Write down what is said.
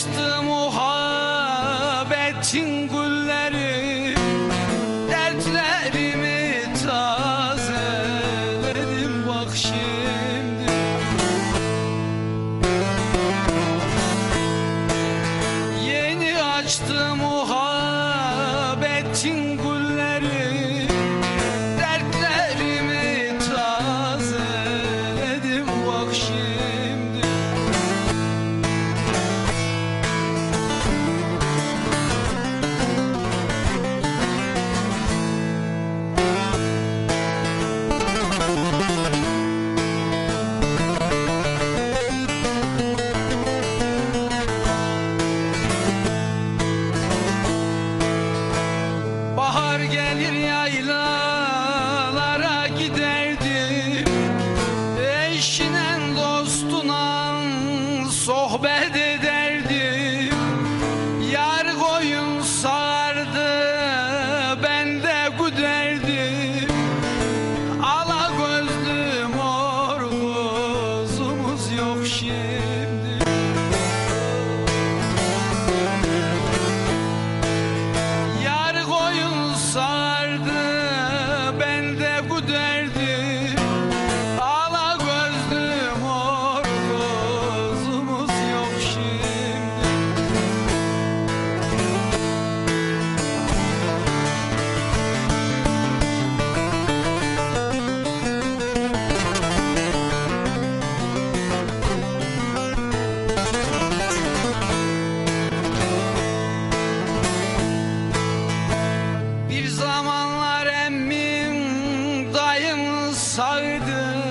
açtı muhabbetin gülleri Dertlerimi tazeledim bak şimdi. Yeni açtı muhabbetin gülleri sohbet. Yüreğim saydı